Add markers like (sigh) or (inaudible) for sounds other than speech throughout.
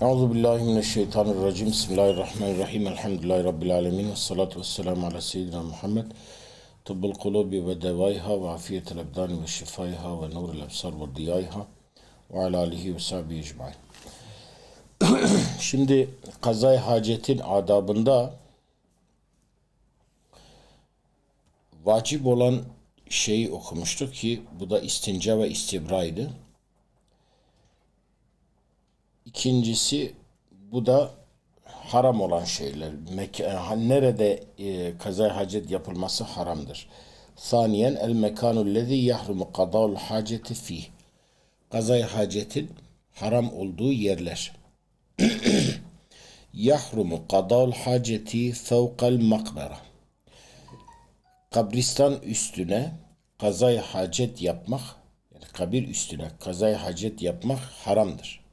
Euzu billahi mineşşeytanirracim. Bismillahirrahmanirrahim. Elhamdülillahi rabbil alamin. Ves salatu vesselamü ala seyyidina Muhammed. Tıbbul kulubi ve devaiha ve afiyetel ebdani ve şifaiha ve nurul ebsar ve diyaiha ve ala alihi ve sahbihi ecmaîn. (clears throat) Şimdi kazay hacetin adabında vacip olan şeyi okumuştuk ki bu da istinca ve istibraydı. İkincisi bu da haram olan şeyler. Mekan, nerede e, kaza hacet yapılması haramdır. Saniyen el mekanu lezi yahrumu kada'ul haceti fih. Kazay hacetin haram olduğu yerler. (clears throat) yahrumu kada'ul haceti fevkal makbera. Kabristan üstüne kazay hacet yapmak, yani kabir üstüne kazay hacet yapmak haramdır.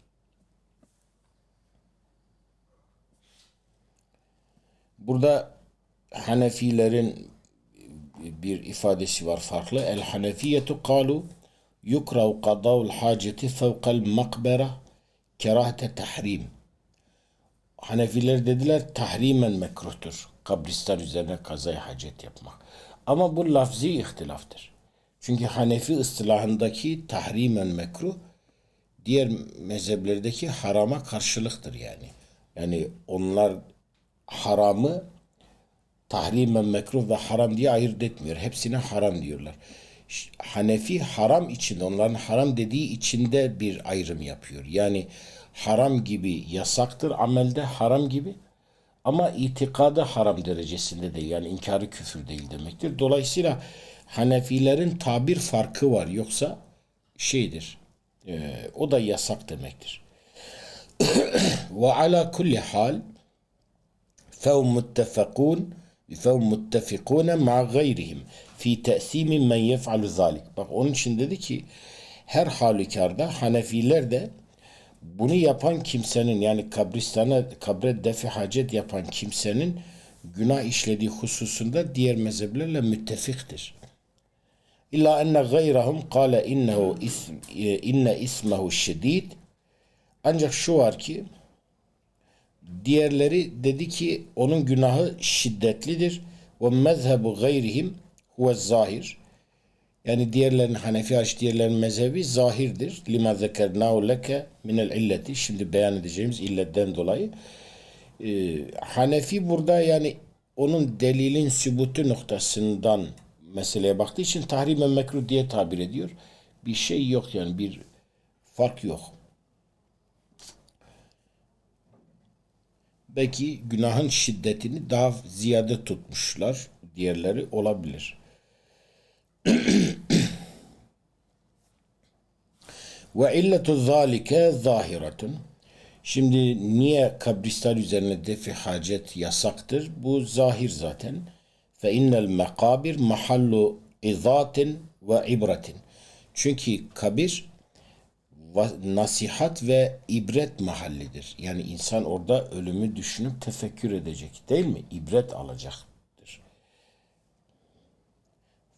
Burada Hanefilerin bir ifadesi var farklı. El Hanefiyetu kalu yukrav qada'ul haceti fevkal makbera kerahete tahrim. Hanefiler dediler tahrimen mekruhtur. Kabristan üzerine kazay hacet yapmak. Ama bu lafzi ihtilaftır. Çünkü Hanefi ıstılahındaki tahrimen mekruh diğer mezheplerdeki harama karşılıktır yani. Yani onlar haramı tahrimen mekruh ve haram diye ayırt etmiyor. Hepsine haram diyorlar. Hanefi haram içinde, onların haram dediği içinde bir ayrım yapıyor. Yani haram gibi yasaktır, amelde haram gibi ama itikada haram derecesinde değil. Yani inkarı küfür değil demektir. Dolayısıyla Hanefilerin tabir farkı var. Yoksa şeydir, e, o da yasak demektir. (clears throat) Ve ala kulli hal فهم متفقون فهم متفقون مع غيرهم fi te'simi men yef'alu zalik. Bak onun için dedi ki her halükarda Hanefiler de bunu yapan kimsenin yani kabristana kabre defi hacet yapan kimsenin günah işlediği hususunda diğer mezheplerle müttefiktir. İlla enne gayrahum kâle innehu ism, inne ismehu şedid ancak şu var ki Diğerleri dedi ki onun günahı şiddetlidir. Ve mezhebu gayrihim huve zahir. Yani diğerlerin Hanefi hariç diğerlerin mezhebi zahirdir. Lima zekernahu leke minel illeti. Şimdi beyan edeceğimiz illetten dolayı. Ee, Hanefi burada yani onun delilin sübutu noktasından meseleye baktığı için tahrimen mekruh diye tabir ediyor. Bir şey yok yani bir fark yok. Belki günahın şiddetini daha ziyade tutmuşlar. Diğerleri olabilir. (clears throat) Ve illetu zalike zahiratun. Şimdi niye kabristan üzerine defi hacet yasaktır? Bu zahir zaten. Fe innel mekabir mahallu izatin ve ibretin. Çünkü kabir nasihat ve ibret mahallidir. Yani insan orada ölümü düşünüp tefekkür edecek değil mi? İbret alacaktır.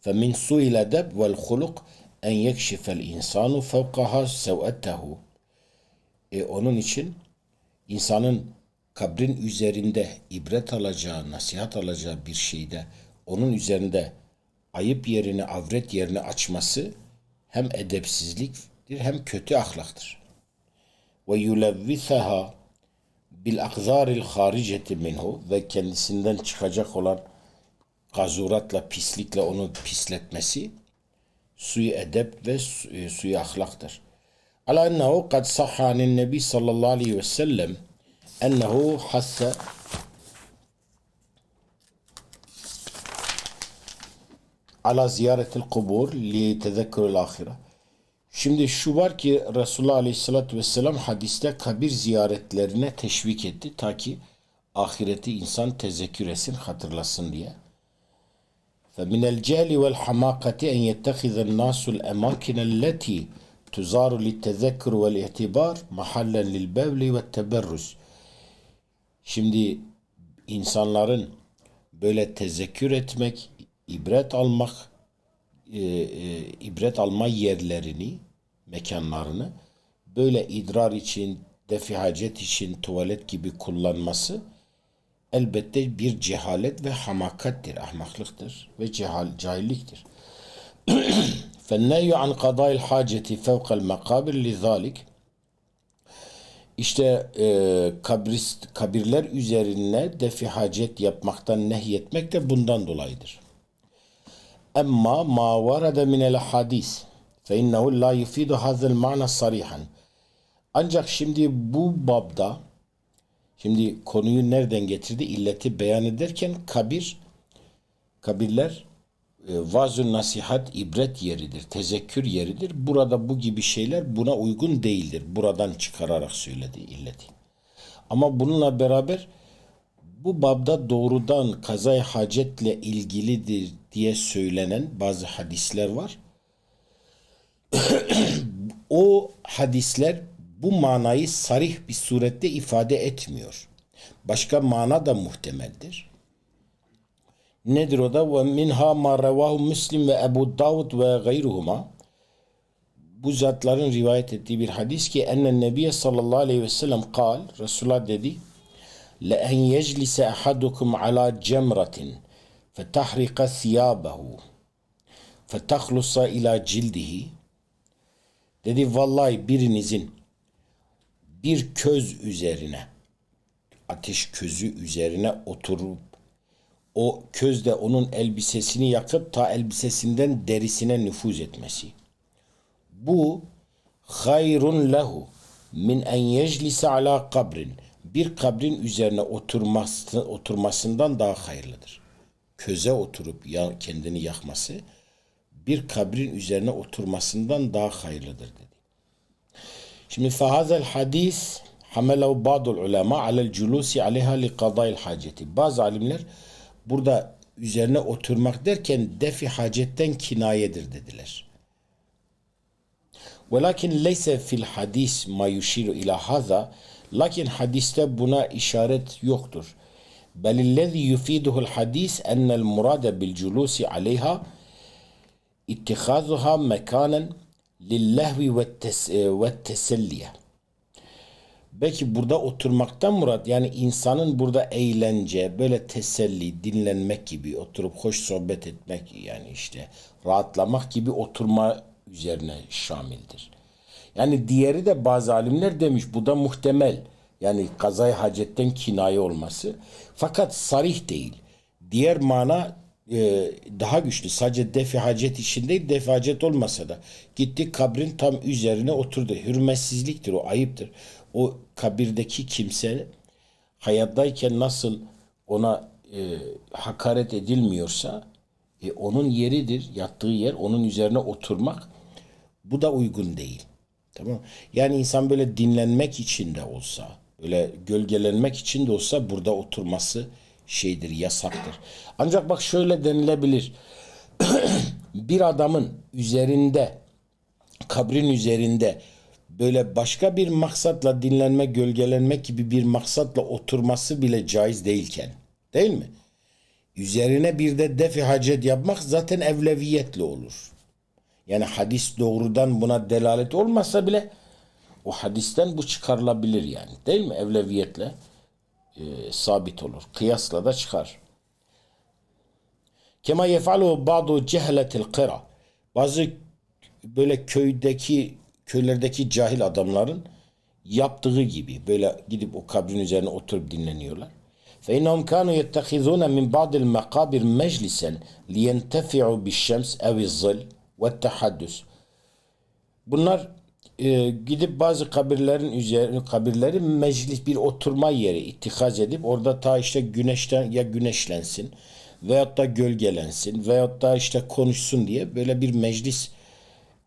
فَمِنْ سُوءِ الْأَدَبْ وَالْخُلُقْ en yekşifel insanu fevkaha sev'ettehu. E onun için insanın kabrin üzerinde ibret alacağı, nasihat alacağı bir şeyde onun üzerinde ayıp yerini, avret yerini açması hem edepsizlik hem kötü ahlaktır. Ve yulevvisaha bil akzaril hariceti minhu ve kendisinden çıkacak olan gazuratla, pislikle onu pisletmesi suyu edep ve e, suyu ahlaktır. Ala ennehu kad sahhanin nebi sallallahu aleyhi ve sellem ennehu hasse ala ziyaretil kubur li tezekkürül ahire. Şimdi şu var ki Resulullah Aleyhisselatü Vesselam hadiste kabir ziyaretlerine teşvik etti ta ki ahireti insan tezekkür etsin, hatırlasın diye. فمن الجهل والحماقة أن يتخذ الناس الأماكن التي تزار للتذكر والاعتبار محلا للبول والتبرز. Şimdi insanların böyle tezekkür etmek, ibret almak, e, e, ibret alma yerlerini mekanlarını böyle idrar için, defi hacet için tuvalet gibi kullanması elbette bir cehalet ve hamakattir, ahmaklıktır ve cehal, cahilliktir. فَالنَّيُّ عَنْ قَضَاءِ الْحَاجَةِ فَوْقَ الْمَقَابِرِ لِذَٰلِكِ İşte e, kabrist, kabirler üzerine defi hacet yapmaktan nehyetmek de bundan dolayıdır. Emma ma varada minel hadis innehu la yufidu hazel ma'na sarihan. Ancak şimdi bu babda şimdi konuyu nereden getirdi? İlleti beyan ederken kabir kabirler e, vazun nasihat ibret yeridir, tezekkür yeridir. Burada bu gibi şeyler buna uygun değildir. Buradan çıkararak söyledi illeti. Ama bununla beraber bu babda doğrudan kazay hacetle ilgilidir diye söylenen bazı hadisler var. (coughs) o hadisler bu manayı sarih bir surette ifade etmiyor. Başka mana da muhtemeldir. Nedir o da? Ve minha ma revahu Müslim ve Ebu Davud ve gayruhuma. Bu zatların rivayet ettiği bir hadis ki enne nebiye sallallahu aleyhi ve sellem kal, Resulullah dedi le en yeclise ahadukum ala cemratin fetahriqa siyabahu fetahlusa ila cildihi dedi vallahi birinizin bir köz üzerine ateş közü üzerine oturup o közde onun elbisesini yakıp ta elbisesinden derisine nüfuz etmesi. Bu hayrun lehu min en yeclise ala kabrin bir kabrin üzerine oturması, oturmasından daha hayırlıdır. Köze oturup ya, kendini yakması bir kabrin üzerine oturmasından daha hayırlıdır dedi. Şimdi fahazel hadis hamelehu ba'dul ulema alel culusi aleyha li qada'il haceti. Bazı alimler burada üzerine oturmak derken defi hacetten kinayedir dediler. Velakin leyse fil hadis ma yushiru ila haza Lakin hadiste buna işaret yoktur. Belillezî yufiduhul hadis ennel murade bil culusi aleyha ittihazuha mekanen lillehvi ve teselliye. Belki burada oturmaktan murat yani insanın burada eğlence, böyle teselli, dinlenmek gibi oturup hoş sohbet etmek yani işte rahatlamak gibi oturma üzerine şamildir. Yani diğeri de bazı alimler demiş bu da muhtemel. Yani kazay hacetten kinaye olması. Fakat sarih değil. Diğer mana e, daha güçlü. Sadece defi hacet için değil, defi hacet olmasa da. Gitti kabrin tam üzerine oturdu. Hürmetsizliktir o, ayıptır. O kabirdeki kimse hayattayken nasıl ona e, hakaret edilmiyorsa e, onun yeridir, yattığı yer, onun üzerine oturmak bu da uygun değil. Tamam Yani insan böyle dinlenmek için de olsa, böyle gölgelenmek için de olsa burada oturması şeydir, yasaktır. Ancak bak şöyle denilebilir. (clears throat) bir adamın üzerinde, kabrin üzerinde böyle başka bir maksatla dinlenme, gölgelenmek gibi bir maksatla oturması bile caiz değilken, değil mi? Üzerine bir de defi hacet yapmak zaten evleviyetle olur. Yani hadis doğrudan buna delalet olmasa bile o hadisten bu çıkarılabilir yani. Değil mi? Evleviyetle e, sabit olur. Kıyasla da çıkar. Kema yefalu ba'du cehletil kıra. Bazı böyle köydeki köylerdeki cahil adamların yaptığı gibi böyle gidip o kabrin üzerine oturup dinleniyorlar. Fe innahum kanu yettehizun min ba'dil makabir meclisen liyentefi'u bi'ş-şems evi'z-zil ve't-tahaddus. Bunlar e, gidip bazı kabirlerin üzerine kabirleri meclis bir oturma yeri itikaz edip orada ta işte güneşten ya güneşlensin veyahut da gölgelensin veyahut da işte konuşsun diye böyle bir meclis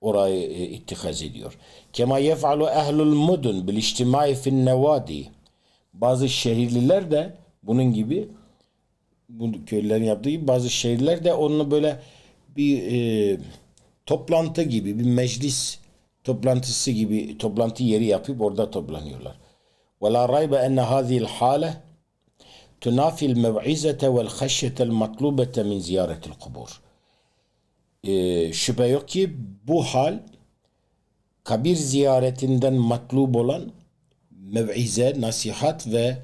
orayı e, ittikaz ediyor. Kema yef'alu ehlul mudun bil içtimai fin nevadi. Bazı şehirliler de bunun gibi bu köylerin yaptığı gibi bazı şehirler de onu böyle bir e, toplantı gibi bir meclis toplantısı gibi toplantı yeri yapıp orada toplanıyorlar. Ve la raybe enne hâzihil hâle tunafil mev'izete vel haşyetel matlubete min ziyaretil kubur. Şüphe yok ki bu hal kabir ziyaretinden matlub olan mev'ize, nasihat ve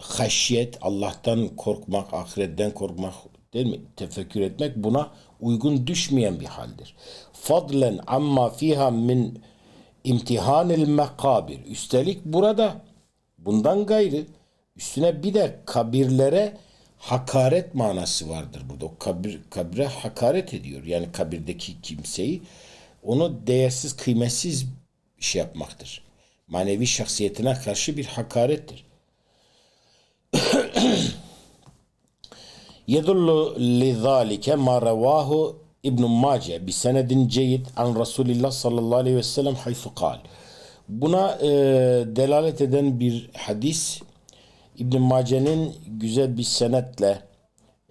haşyet, Allah'tan korkmak, ahiretten korkmak değil mi? Tefekkür etmek buna uygun düşmeyen bir haldir. Fadlen amma fiha min imtihanil mekabir. Üstelik burada bundan gayrı üstüne bir de kabirlere hakaret manası vardır burada. O kabir, kabire hakaret ediyor. Yani kabirdeki kimseyi onu değersiz, kıymetsiz şey yapmaktır. Manevi şahsiyetine karşı bir hakarettir. Yedullu li zalike ma revahu İbn Mace bi senedin ceyyid an Resulillah sallallahu aleyhi ve sellem haythu kal. Buna e, delalet eden bir hadis İbn Mace'nin güzel bir senetle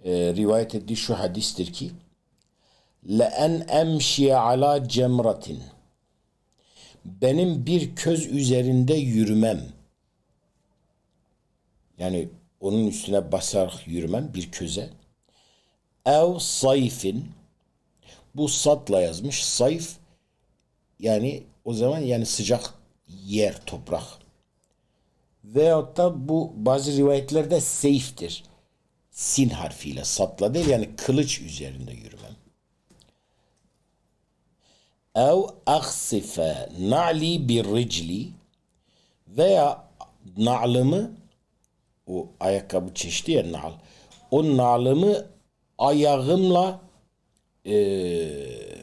e, rivayet ettiği şu hadistir ki le en emşiye ala cemratin benim bir köz üzerinde yürümem yani onun üstüne basarak yürümem bir köze. Ev sayfin bu satla yazmış. Sayf yani o zaman yani sıcak yer, toprak. Veyahut da bu bazı rivayetlerde seyftir. Sin harfiyle satla değil yani kılıç üzerinde yürümem. Ev aksife na'li bir ricli veya na'lımı o ayakkabı çeşidi ya nal. O nalımı ayağımla eee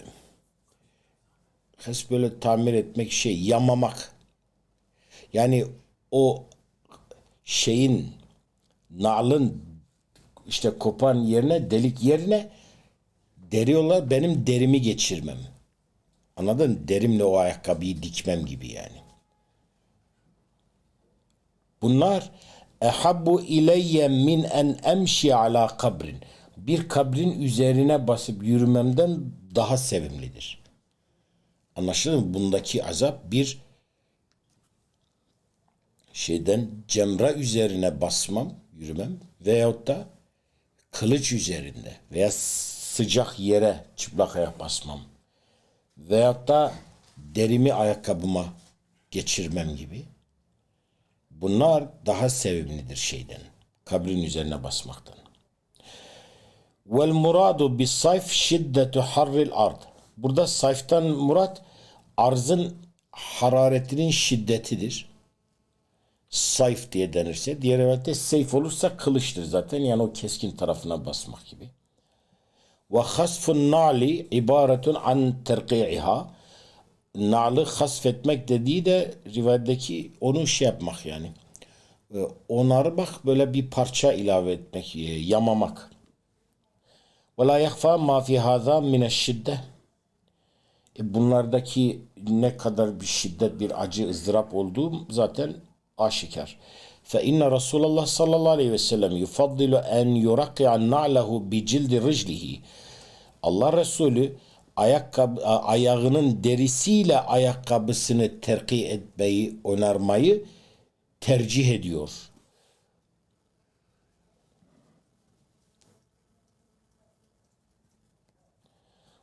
böyle tamir etmek şey yamamak. Yani o şeyin nalın işte kopan yerine delik yerine deriyorlar benim derimi geçirmem. Anladın? Derimle o ayakkabıyı dikmem gibi yani. Bunlar ehabbu ileyye min en emşi ala kabrin. Bir kabrin üzerine basıp yürümemden daha sevimlidir. Anlaşıldı mı? Bundaki azap bir şeyden cemra üzerine basmam, yürümem veyahut da kılıç üzerinde veya sıcak yere çıplak ayak basmam veyahut da derimi ayakkabıma geçirmem gibi. Bunlar daha sevimlidir şeyden. Kabrin üzerine basmaktan. Vel muradu bis sayf şiddetu harril ard. Burada sayftan murat arzın hararetinin şiddetidir. Sayf diye denirse. Diğer rivayette seyf olursa kılıçtır zaten. Yani o keskin tarafına basmak gibi. Ve hasfun nali ibaretun an terqi'iha nalı hasfetmek dediği de rivayetteki onu şey yapmak yani. Onarmak böyle bir parça ilave etmek, yamamak. Ve la yahfa ma fi haza min şiddet. Bunlardaki ne kadar bir şiddet, bir acı, ızdırap olduğu zaten aşikar. Fe inne Resulullah sallallahu aleyhi ve sellem yufaddilu en yurakki'a na'lehu bi cildi riclihi. Allah Resulü ayakkabı, ayağının derisiyle ayakkabısını terki etmeyi, onarmayı tercih ediyor.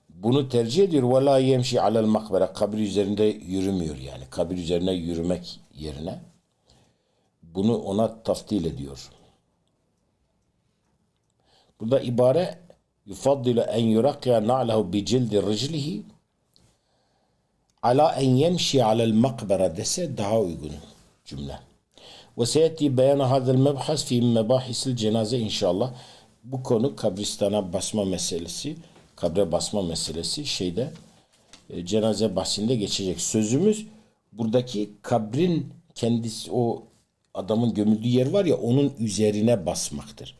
Bunu tercih ediyor. Ve la yemşi alel makbere. Kabir üzerinde yürümüyor yani. Kabir üzerine yürümek yerine bunu ona taftil ediyor. Burada ibare en yurakya na'lehu bi cildi riclihi ala en yemşi alel makbara dese daha uygun cümle. Ve seyeti beyana hadel mebhas fi mebahisil cenaze inşallah. Bu konu kabristana basma meselesi, kabre basma meselesi şeyde e, cenaze bahsinde geçecek. Sözümüz buradaki kabrin kendisi o adamın gömüldüğü yer var ya onun üzerine basmaktır.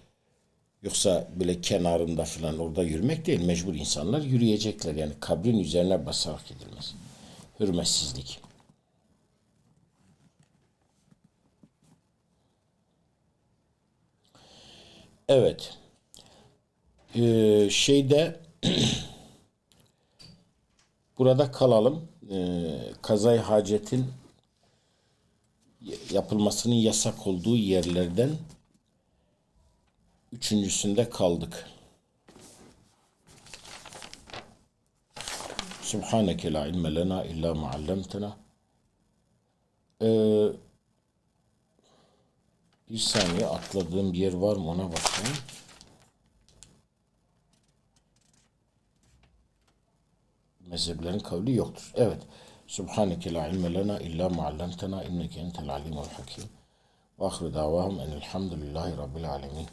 Yoksa böyle kenarında falan orada yürümek değil. Mecbur insanlar yürüyecekler. Yani kabrin üzerine basarak gidilmez. Hürmetsizlik. Evet. Ee, şeyde (clears throat) burada kalalım. Ee, kazay hacetin yapılmasının yasak olduğu yerlerden Üçüncüsünde kaldık. Subhaneke la ilme lena illa ma allamtena. Ee, Bir saniye atladığım bir yer var mı ona bakayım. Mezheplerin kavli yoktur. Evet. Subhaneke la ilme lena illa ma allamtena inneke entel alimul hakim. Ve ahru davahum enelhamdülillahi rabbil alemin.